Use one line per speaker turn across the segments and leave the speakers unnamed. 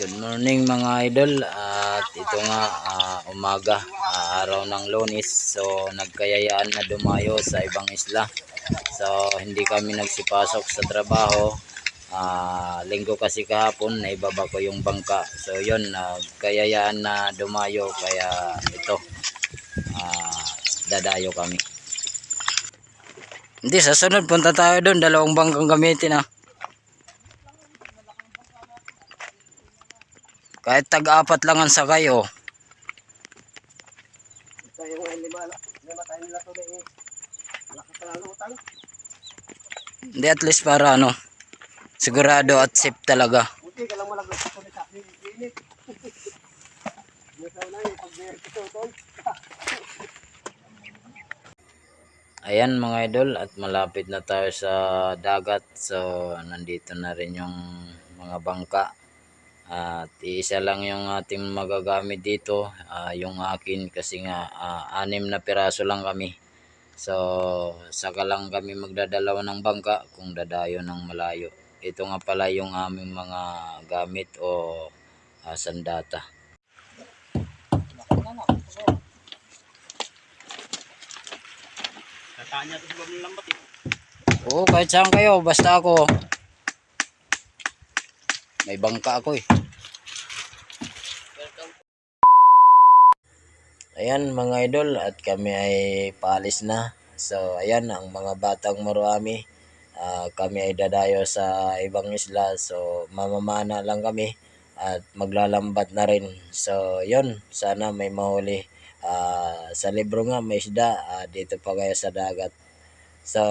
Good morning mga idol. At ito nga ah, umaga ah, araw ng lunis so nagkayayaan na dumayo sa ibang isla. So hindi kami nagsipasok sa trabaho. Ah, linggo kasi kahapon naibaba ko yung bangka. So yun nagkayayaan na dumayo. Kaya ito ah, dadayo kami. Hindi sa sunod punta tayo doon dalawang bangkang gamitin ah Kahit tag-apat lang ang sakay, oh.
Tayo nga hindi ba tayo nila to eh. Lakas na utang.
Hindi at least para ano, sigurado at safe talaga.
Buti ka lang malaglag sa sa akin. Init. Tol.
Ayan mga idol at malapit na tayo sa dagat. So nandito na rin yung mga bangka. At isa lang yung ating magagamit dito, ah, yung akin kasi nga ah, anim na piraso lang kami. So saka lang kami magdadalawa ng bangka kung dadayo ng malayo. Ito nga pala yung aming mga gamit o ah, sandata.
Katanya to sa lambat eh.
Oo, kahit saan kayo, basta ako. May bangka ako eh. Ayan mga idol at kami ay paalis na. So ayan ang mga batang Moruami. Ah, kami ay dadayo sa ibang isla. So mamamana lang kami at maglalambat na rin. So yun, sana may mahuli. Ah, sa libro nga may isda ah, dito pa kaya sa dagat. So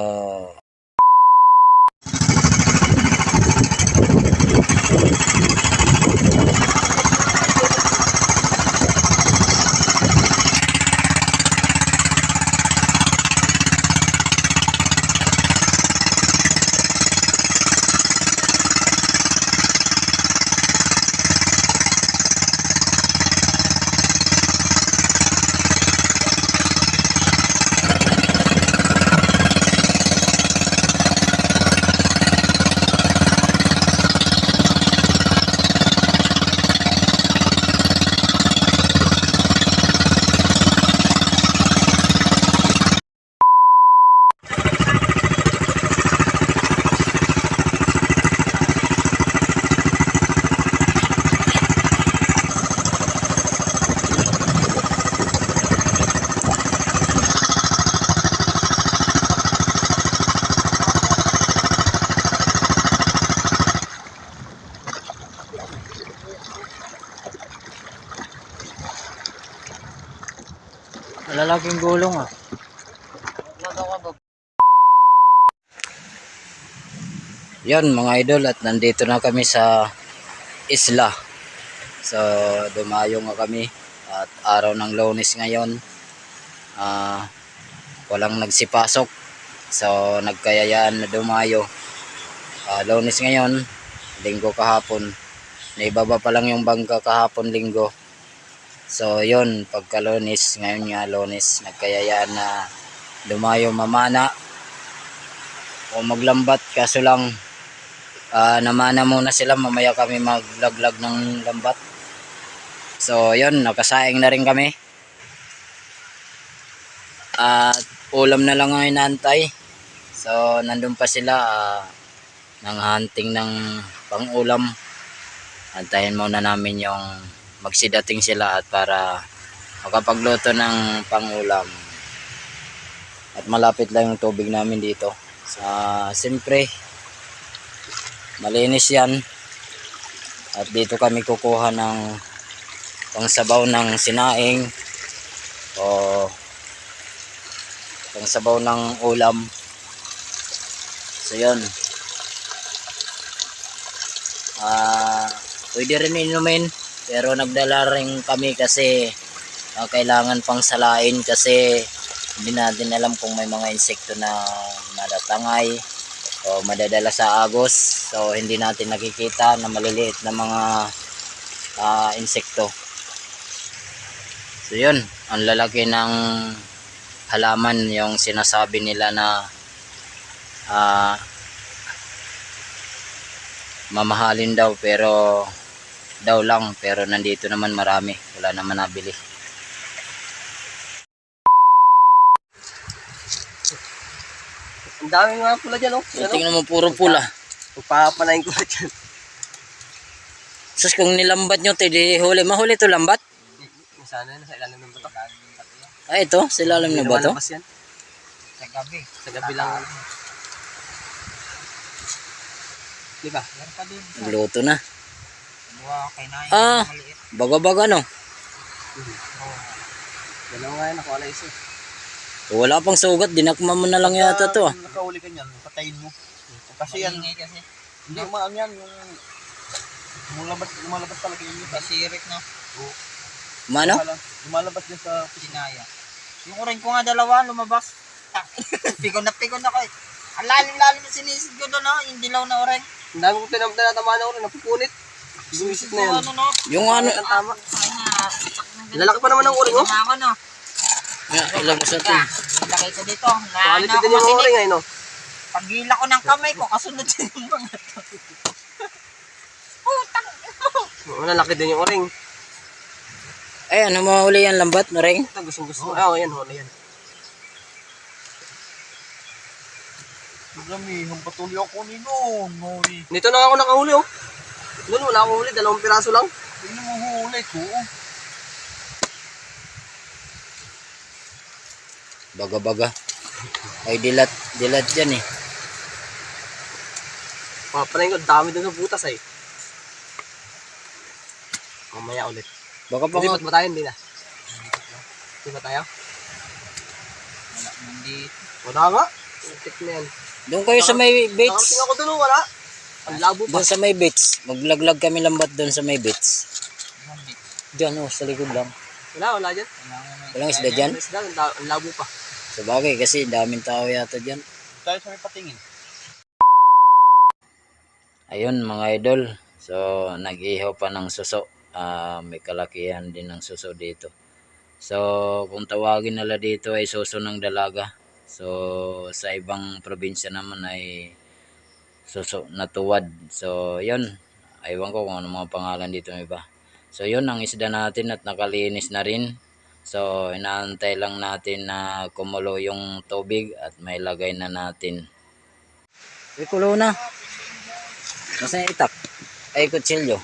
Malalaking gulong ah. Yan mga idol at nandito na kami sa isla. So dumayo nga kami at araw ng lunes ngayon. Ah, walang nagsipasok. So nagkayayaan na dumayo. Ah, lunes ngayon, linggo kahapon. Naibaba pa lang yung bangka kahapon linggo. So yon pagka lunes, ngayon nga lunes, nagkayayaan na dumayo mamana o maglambat kaso lang ah, namana muna sila mamaya kami maglaglag ng lambat. So yon nakasaing na rin kami. At ulam na lang ang inaantay. So nandun pa sila ah, ng hunting ng pang-ulam. Antayin muna namin yung magsidating sila at para makapagluto ng pangulam. At malapit lang yung tubig namin dito. Sa siyempre malinis yan. At dito kami kukuha ng pangsabaw ng sinaing o pangsabaw ng ulam. So yun. Ah, pwede rin inumin pero nagdala rin kami kasi ah, kailangan pang salain kasi hindi natin alam kung may mga insekto na madatangay o madadala sa agos. So hindi natin nakikita na maliliit na mga ah, insekto. So yun ang lalaki ng halaman yung sinasabi nila na ah, mamahalin daw pero daw lang pero nandito naman marami. Wala naman nabili.
Ang dami nga pula dyan, oh. Oh.
Tingnan mo puro pula.
Pagpapanayin ko na dyan.
Sus kung nilambat nyo, di huli. Mahuli to lambat?
Sana yun, sa ilalim ng bato.
Ay, ito. Sila alam nyo ba to?
Lumalabas yan.
Sa gabi.
Sa gabi lang. Di ba?
Meron pa din.
Nagluto na.
Kay Nay.
Ah.
Maliit.
Baga-baga no.
Dalawa yan, nakuha na isa.
Wala pang sugat. Dinakma mo na lang yata to ah.
Nakahuli ka niyan, patayin mo. Kasi yan,
Maingay kasi.
hindi yan, yung lumalabas, lumalabas talaga yun.
Basirik no.
Mano?
Lumala- Lumalabas yan sa
Sinaya. Yung orange ko nga dalawa lumabas. pigon na pigon ako eh. Ang lalim-lalim yung sinisid ko doon no. Yung dilaw na orange.
Ang dami kong tinam tinatamaan ako rin, napupunit. Bumisit na yan.
Ano no.
Yung ano.
Ang tama. Lalaki pa naman ng uring, oh.
Ako no.
Ilabas na to.
Ka. Ilagay ko dito. Na,
Quality
na ako
din yung uring, ay no?
Pagila ko ng kamay ko, kasunod siya yung mga to. Putang.
Oo, lalaki din yung uring.
Ay, ano mahuli yan lambat? Noreng?
Ito, gustong gusto. Ah, oh, yan, huli yan.
Dami, ang patuloy ako ni noon, Nori.
Dito na ako nakahuli, oh. Doon, wala akong huli, dalawang piraso lang.
Tingnan mo huli ko.
Baga-baga. Ay, dilat. Dilat dyan eh.
Papanayin ko, dami dun sa butas, ay. Mamaya ulit.
Baka pa nga.
Lipat ba tayo? Hindi na. Lipat tayo?
Wala, hindi.
Wala nga. Na yan.
Doon kayo sa may beach.
Nakating ako dun, oh, wala. Ang labo pa.
Doon sa may beach. Maglaglag kami lambat doon sa may beach. Diyan oh, sa likod lang.
Wala, wala dyan.
Walang isda dyan?
Isda, ang la- ang labo pa.
Sa bagay kasi daming tao yata dyan.
Tayo sa may patingin.
Ayun mga idol. So nag-ihaw pa ng suso. Ah, may kalakihan din ng suso dito. So kung tawagin nila dito ay suso ng dalaga. So sa ibang probinsya naman ay suso na tuwad. So yun. Aywan ko kung ano mga pangalan dito may iba. So yun ang isda natin at nakalinis na rin. So inaantay lang natin na kumulo yung tubig at may lagay na natin. Ay kulo na. Yung itak? Ay, kutsilyo.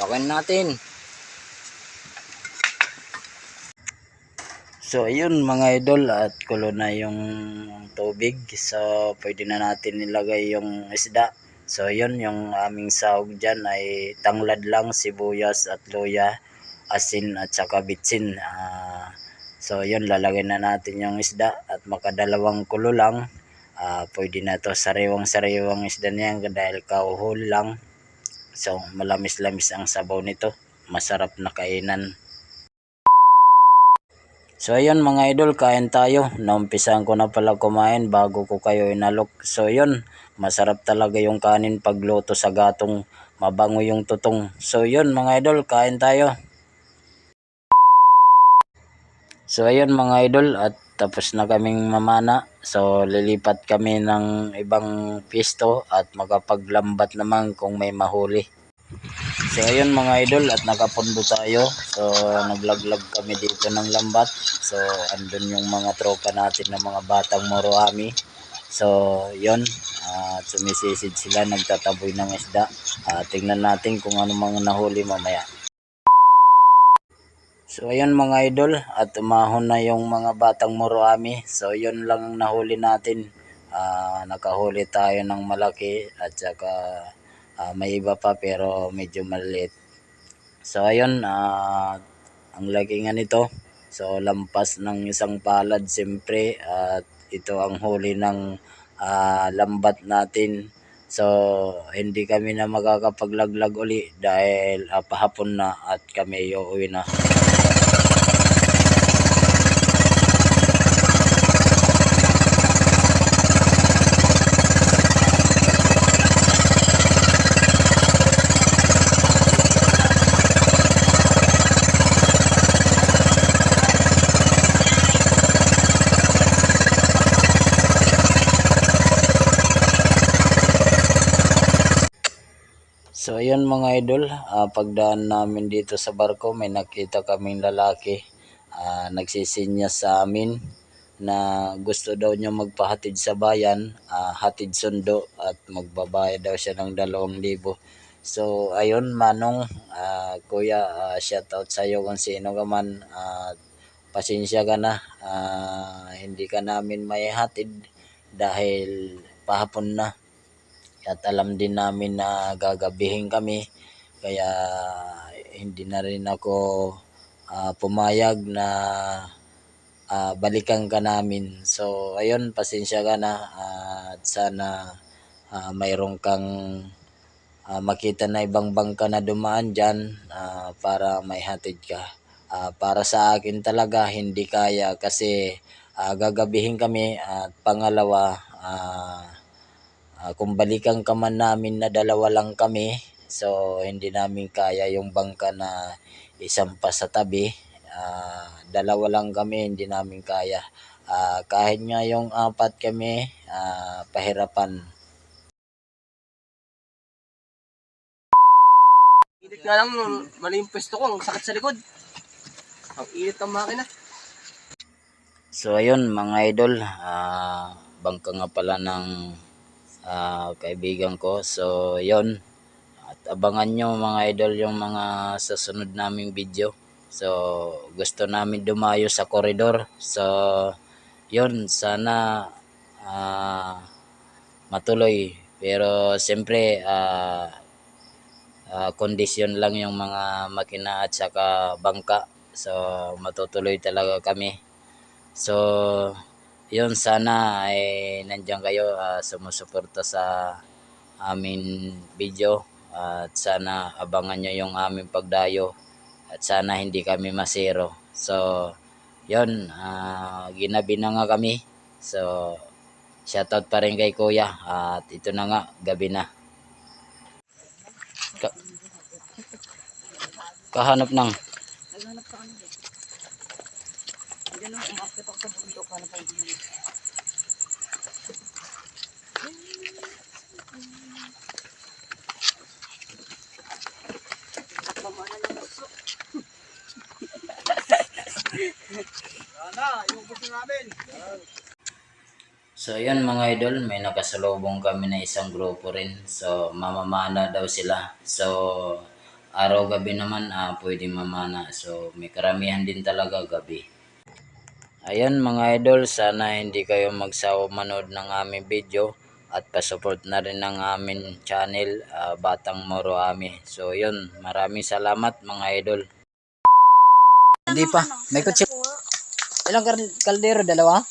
Lakin natin. So, ayun mga idol at kulo na yung tubig. So, pwede na natin nilagay yung isda. So, yun yung aming sahog dyan ay tanglad lang, sibuyas at luya, asin at saka bitsin. Ah, so, yun lalagay na natin yung isda at makadalawang kulo lang ah pwede na to sariwang sariwang isda niyan dahil kauhol lang so malamis-lamis ang sabaw nito masarap na kainan so ayun mga idol kain tayo. Naumpisahan ko na pala kumain bago ko kayo inalok. So yun masarap talaga yung kanin pagluto sa gatong. Mabango yung tutong. So yun mga idol kain tayo. So ayun mga idol at tapos na kaming mamana. So lilipat kami ng ibang pisto at makapaglambat naman kung may mahuli. So ayun mga idol at nakapundo tayo. So naglaglag kami dito ng lambat. So andun yung mga tropa natin ng mga batang Moroami. So yun at sumisisid sila nagtataboy ng isda. Ah, tingnan natin kung ano mga nahuli mamaya. So ayun mga idol at umahon na yung mga batang Moroami. So yun lang ang nahuli natin. Ah, nakahuli tayo ng malaki at saka ah, may iba pa pero medyo maliit. So ayun ah, ang laki nga nito. So lampas ng isang palad siyempre at ito ang huli ng ah, lambat natin. So hindi kami na makakapaglaglag uli dahil ah, pahapon na at kami uuwi na. So ayun mga idol, ah, pagdaan namin dito sa barko may nakita kaming lalaki ah, nagsisinya sa amin na gusto daw niya magpahatid sa bayan, ah, hatid sundo at magbabayad daw siya ng dalawang libo. So ayun Manong, ah, Kuya, ah, shout out sa iyo kung sino ka man. at pasensya ka na, ah, hindi ka namin may hatid dahil pahapon na at alam din namin na gagabihin kami. Kaya hindi na rin ako ah, pumayag na ah, balikan ka namin. So ayun pasensya ka na. Ah, at sana ah, mayroon kang ah, makita na ibang bangka na dumaan dyan ah, para may hatid ka. Ah, para sa akin talaga hindi kaya kasi ah, gagabihin kami. At pangalawa ah, Ah, kung balikan ka man namin na dalawa lang kami, so hindi namin kaya yung bangka na isang pa sa tabi. Ah, dalawa lang kami, hindi namin kaya. Ah, kahit nga yung apat kami, ah, pahirapan.
Init nga lang, mali yung pwesto ko, ang sakit sa likod. Ang init ng makina.
So ayun mga idol, ah, bangka nga pala ng ah, kaibigan ko. So yun, at abangan nyo mga idol yung mga susunod naming video. So gusto namin dumayo sa koridor. So yun, sana ah, matuloy. Pero siyempre, ah, ah, kondisyon lang yung mga makina at saka bangka. So matutuloy talaga kami. So, yun sana ay nandiyan kayo ah, sumusuporta sa amin video at sana abangan nyo yung aming pagdayo at sana hindi kami masero. So, yun, ah, ginabi na nga kami. So, shoutout pa rin kay kuya at ito na nga, gabi na. Ka- kahanap ng
Sana, yung gusto namin.
So yun mga idol, may nakasalubong kami na isang grupo rin. So mamamana daw sila. So araw gabi naman ah, pwede mamana. So may karamihan din talaga gabi. Ayan mga idol, sana hindi kayo magsawa manood ng aming video at pasupport na rin ng aming channel ah, Batang Moro Ami. So yun, maraming salamat mga idol. Hindi pa, may kutsi. Ilang kaldero? Dalawa?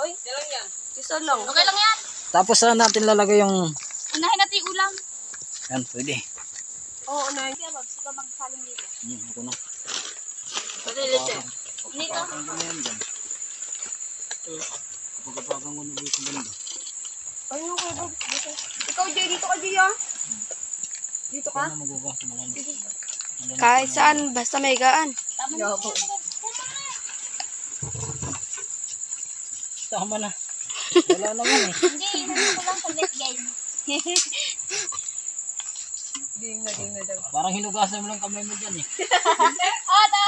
Oy,
lang yan.
isa lang. Okay lang yan.
Tapos na natin lalagay yung...
Unahin natin yung ulam.
Yan, pwede.
Oo, unahin. Kaya wag sila magsaling dito.
Hmm, ako na.
Pati lito. Dito.
Pagkapagang ko na dito banda.
Ayun ako, Bob. Ikaw, Jay, dito ka, Jay, ah. Dito ka? Kahit saan, basta may gaan. Tama na.
Tama na. Wala naman eh.
Hindi, hindi ko lang saglit, guys.
Parang hinugasan mo lang kamay mo dyan eh.
Ah, tama.